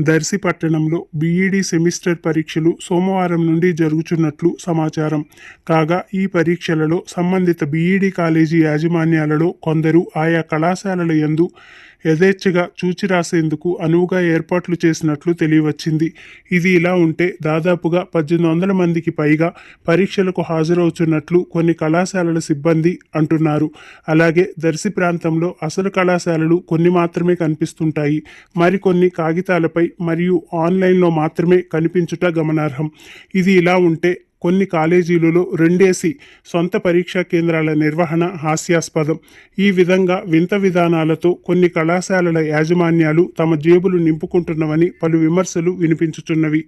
దర్శి పట్టణంలో B Ed semester పరీక్షలు సోమవారం నుండి జరుగుతున్నట్లు సమాచారం. కాగా ఈ పరీక్షలలో సంబంధిత బీఈడీ కాలేజీ యాజమాన్యాలలో కొందరు ఆయా కళాశాలల యందు యథేచ్ఛగా చూచి రాసేందుకు అనువుగా ఏర్పాట్లు చేసినట్లు తెలియవచ్చింది. ఇది ఇలా ఉంటే దాదాపుగా పద్దెనిమిది వందల మందికి పైగా పరీక్షలకు హాజరవుతున్నట్లు కొన్ని కళాశాలల సిబ్బంది అంటున్నారు. అలాగే దర్శి ప్రాంతంలో అసలు కళాశాలలు కొన్ని మాత్రమే కనిపిస్తుంటాయి. మరికొన్ని కాగితాలపై మరియు ఆన్లైన్లో మాత్రమే కనిపించుట గమనార్హం. ఇది ఇలా ఉంటే కొన్ని కాలేజీలలో రెండేసి సొంత పరీక్షా కేంద్రాల నిర్వహణ హాస్యాస్పదం. ఈ విధంగా వింత విధానాలతో కొన్ని కళాశాలల యాజమాన్యాలు తమ జేబులు నింపుకుంటున్నవని పలు విమర్శలు వినిపించుచున్నవి.